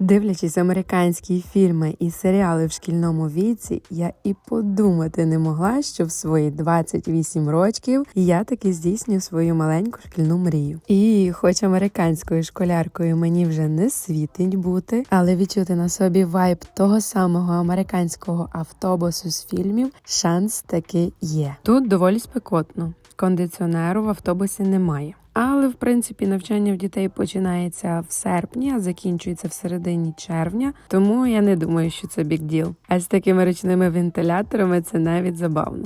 Дивлячись американські фільми і серіали в шкільному віці, я і подумати не могла, що в свої 28 років я таки здійсню свою маленьку шкільну мрію. І, хоч американською школяркою мені вже не світить бути, але відчути на собі вайб того самого американського автобусу з фільмів шанс таки є. Тут доволі спекотно. Кондиціонеру в автобусі немає. Але в принципі навчання в дітей починається в серпні, а закінчується в середині червня, тому я не думаю, що це бік діл. А з такими ручними вентиляторами це навіть забавно.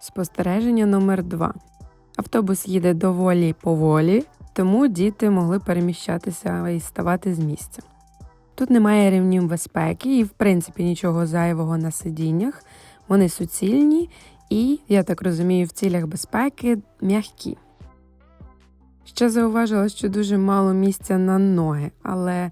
Спостереження номер 2 Автобус їде доволі поволі, тому діти могли переміщатися і ставати з місця. Тут немає рівнів безпеки і, в принципі, нічого зайвого на сидіннях. Вони суцільні і, я так розумію, в цілях безпеки м'які. Ще зауважила, що дуже мало місця на ноги, але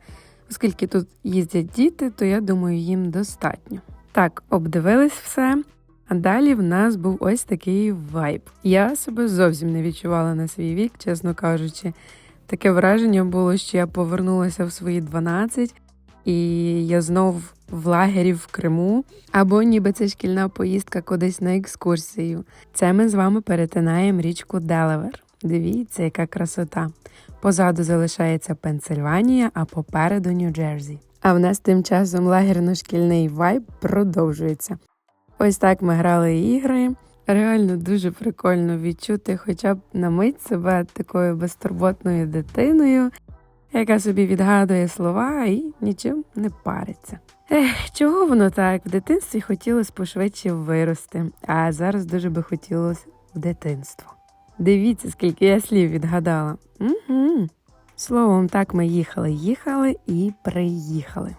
оскільки тут їздять діти, то я думаю, їм достатньо. Так, обдивились все. А далі в нас був ось такий вайб. Я себе зовсім не відчувала на свій вік, чесно кажучи. Таке враження було, що я повернулася в свої 12, і я знов в лагері в Криму, або ніби це шкільна поїздка кудись на екскурсію. Це ми з вами перетинаємо річку Делавер. Дивіться, яка красота. Позаду залишається Пенсильванія, а попереду Нью-Джерсі. А в нас тим часом лагерно-шкільний вайб продовжується. Ось так ми грали ігри. Реально дуже прикольно відчути хоча б на мить себе такою безтурботною дитиною, яка собі відгадує слова і нічим не париться. Ех, чого воно так? В дитинстві хотілося пошвидше вирости, а зараз дуже би хотілося в дитинство. Дивіться, скільки я слів відгадала. Угу. Словом, так ми їхали, їхали і приїхали.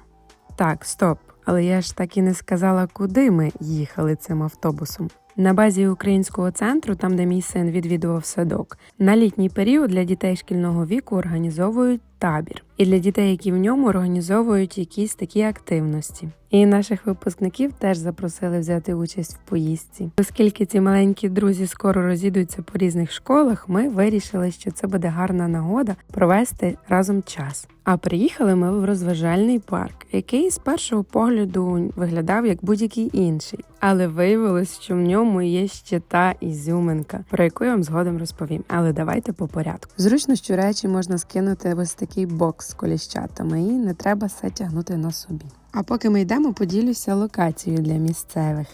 Так, стоп. Але я ж так і не сказала, куди ми їхали цим автобусом. На базі українського центру, там де мій син відвідував садок, на літній період для дітей шкільного віку організовують табір, і для дітей, які в ньому організовують якісь такі активності. І наших випускників теж запросили взяти участь в поїздці. Оскільки ці маленькі друзі скоро розійдуться по різних школах, ми вирішили, що це буде гарна нагода провести разом час. А приїхали ми в розважальний парк, який з першого погляду виглядав як будь-який інший, але виявилось, що в ньому є ще та ізюминка, про яку я вам згодом розповім. Але давайте по порядку. Зручно, що речі можна скинути ось такий бокс з коліщатами, і не треба все тягнути на собі. А поки ми йдемо, поділюся локацією для місцевих.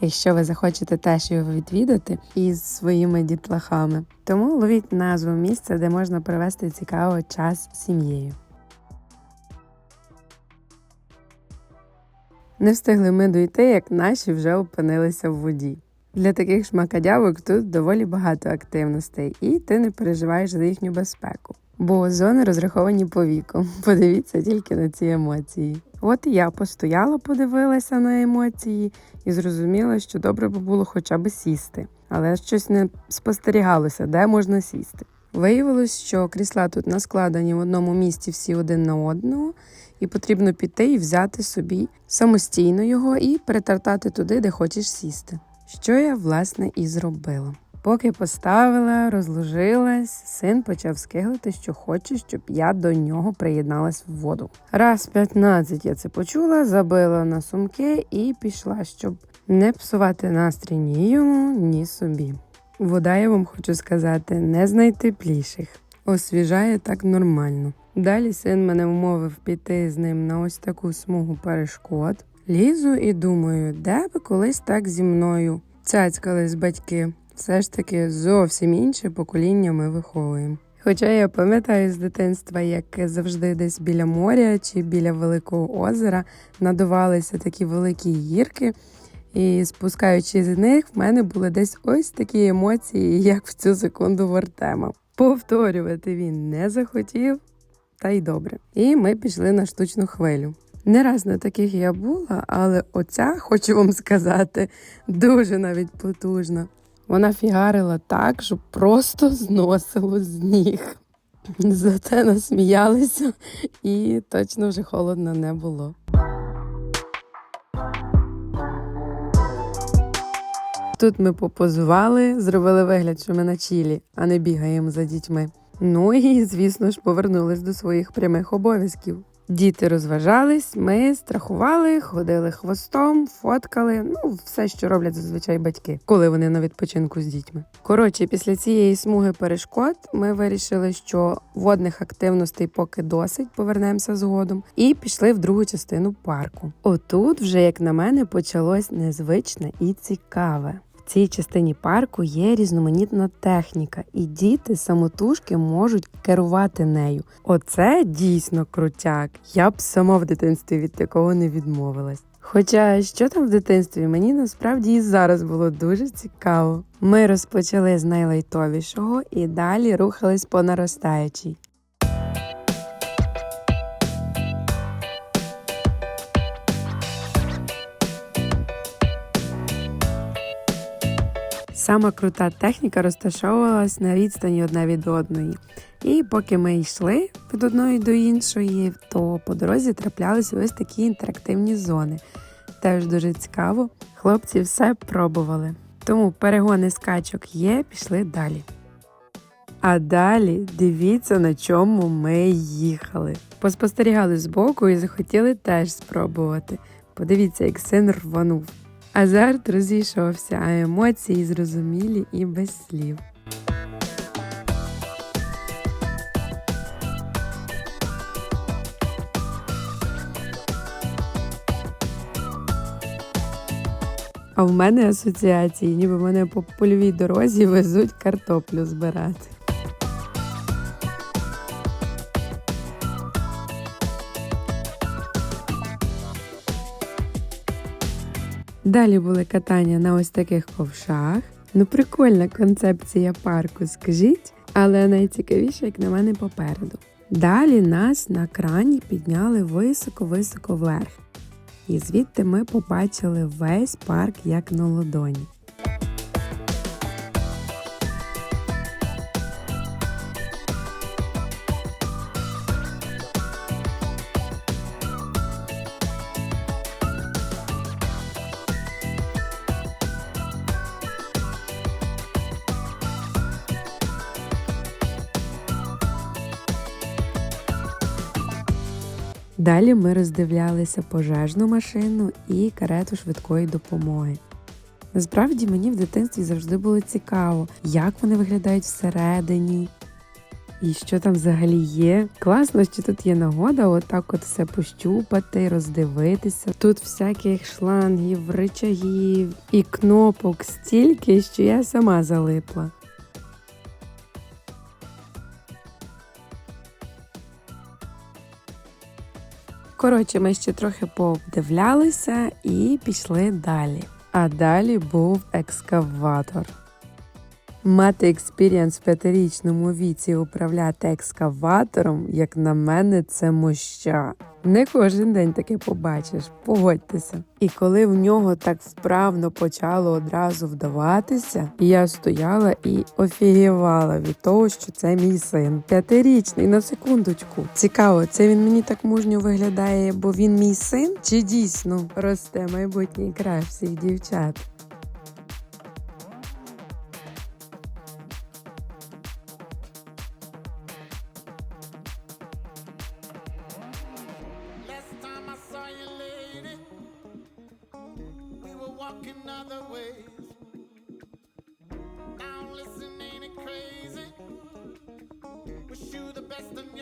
Якщо ви захочете теж його відвідати із своїми дітлахами, тому ловіть назву місця, де можна провести цікавий час з сім'єю. Не встигли ми дойти, як наші вже опинилися в воді. Для таких шмакадявок тут доволі багато активностей, і ти не переживаєш за їхню безпеку. Бо зони розраховані по віку. Подивіться тільки на ці емоції. От і я постояла, подивилася на емоції і зрозуміла, що добре би було хоча б сісти, але щось не спостерігалося, де можна сісти. Виявилось, що крісла тут наскладені в одному місці всі один на одного, і потрібно піти і взяти собі самостійно його і перетартати туди, де хочеш сісти. Що я, власне, і зробила. Поки поставила, розложилась, син почав скиглити, що хоче, щоб я до нього приєдналась в воду. Раз 15 я це почула, забила на сумки і пішла, щоб не псувати настрій ні йому, ні собі. Вода, я вам хочу сказати, не з найтепліших. Освіжає так нормально. Далі син мене вмовив піти з ним на ось таку смугу перешкод. Лізу і думаю, де би колись так зі мною цяцькались батьки. Все ж таки зовсім інше покоління ми виховуємо. Хоча я пам'ятаю з дитинства, як завжди десь біля моря чи біля великого озера надувалися такі великі гірки, і спускаючись з них, в мене були десь ось такі емоції, як в цю секунду в Артема. Повторювати він не захотів, та й добре. І ми пішли на штучну хвилю. Не раз на таких я була, але оця, хочу вам сказати, дуже навіть потужна. Вона фігарила так, що просто зносило з ніг. Зате насміялися, і точно вже холодно не було. Тут ми попозували, зробили вигляд, що ми на чілі, а не бігаємо за дітьми. Ну і, звісно ж, повернулись до своїх прямих обов'язків. Діти розважались, ми страхували, ходили хвостом, фоткали. Ну, все, що роблять зазвичай батьки, коли вони на відпочинку з дітьми. Коротше, після цієї смуги перешкод ми вирішили, що водних активностей поки досить, повернемося згодом, і пішли в другу частину парку. Отут, вже як на мене, почалось незвичне і цікаве. Цій частині парку є різноманітна техніка, і діти самотужки можуть керувати нею. Оце дійсно крутяк. Я б сама в дитинстві від такого не відмовилась. Хоча що там в дитинстві, мені насправді і зараз було дуже цікаво. Ми розпочали з найлайтовішого і далі рухались по наростаючій. Сама крута техніка розташовувалась на відстані одна від одної. І поки ми йшли від одної до іншої, то по дорозі траплялися ось такі інтерактивні зони. Теж дуже цікаво. Хлопці все пробували. Тому перегони скачок є, пішли далі. А далі дивіться, на чому ми їхали. Поспостерігали збоку і захотіли теж спробувати. Подивіться, як син рванув. Азарт розійшовся, а емоції зрозумілі і без слів. А в мене асоціації, ніби мене по польовій дорозі везуть картоплю збирати. Далі були катання на ось таких ковшах. Ну, прикольна концепція парку, скажіть, але найцікавіше, як на мене, попереду. Далі нас на крані підняли високо-високо вверх. І звідти ми побачили весь парк як на ладоні. Далі ми роздивлялися пожежну машину і карету швидкої допомоги. Насправді мені в дитинстві завжди було цікаво, як вони виглядають всередині і що там взагалі є. Класно, що тут є нагода отак от все пощупати, роздивитися. Тут всяких шлангів, рычагів і кнопок стільки, що я сама залипла. Коротше, ми ще трохи пообдивлялися і пішли далі. А далі був екскаватор. Мати експірієнс в п'ятирічному віці управляти екскаватором, як на мене, це моща. Не кожен день таке побачиш, погодьтеся. І коли в нього так вправно почало одразу вдаватися, я стояла і офігівала від того, що це мій син. П'ятирічний на секундочку. Цікаво, це він мені так мужньо виглядає, бо він мій син, чи дійсно росте майбутній край всіх дівчат.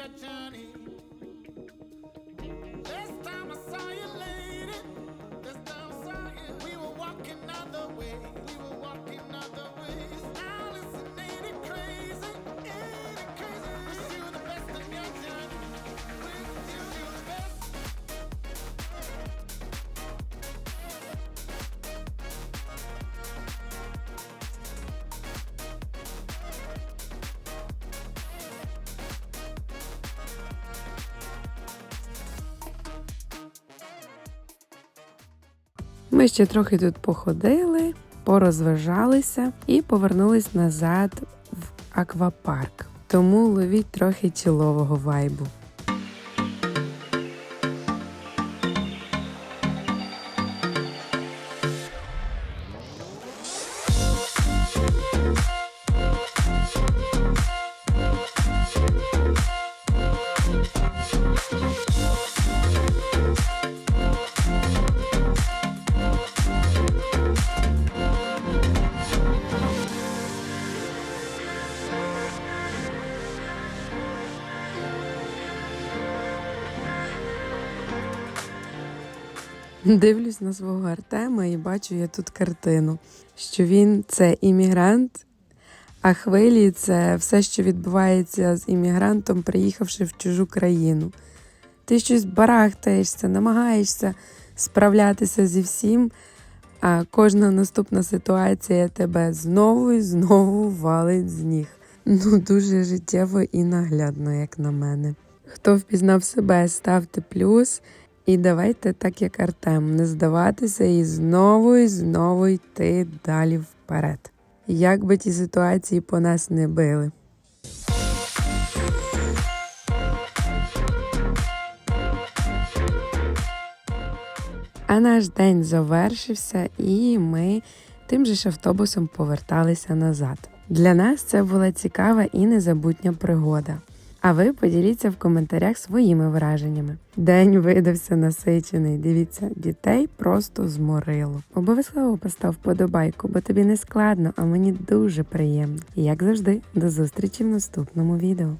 attorney. Ми ще трохи тут походили, порозважалися і повернулись назад в аквапарк. Тому ловіть трохи тілового вайбу. Дивлюсь на свого Артема і бачу я тут картину, що він це іммігрант, а хвилі це все, що відбувається з іммігрантом, приїхавши в чужу країну. Ти щось барахтаєшся, намагаєшся справлятися зі всім, а кожна наступна ситуація тебе знову і знову валить з ніг. Ну, дуже життєво і наглядно, як на мене. Хто впізнав себе, ставте плюс. І давайте, так як Артем, не здаватися і знову і знову йти далі вперед. Як би ті ситуації по нас не били. А наш день завершився, і ми тим же ж автобусом поверталися назад. Для нас це була цікава і незабутня пригода. А ви поділіться в коментарях своїми враженнями. День видався насичений. Дивіться, дітей просто зморило. Обов'язково постав вподобайку, бо тобі не складно, а мені дуже приємно. І як завжди, до зустрічі в наступному відео.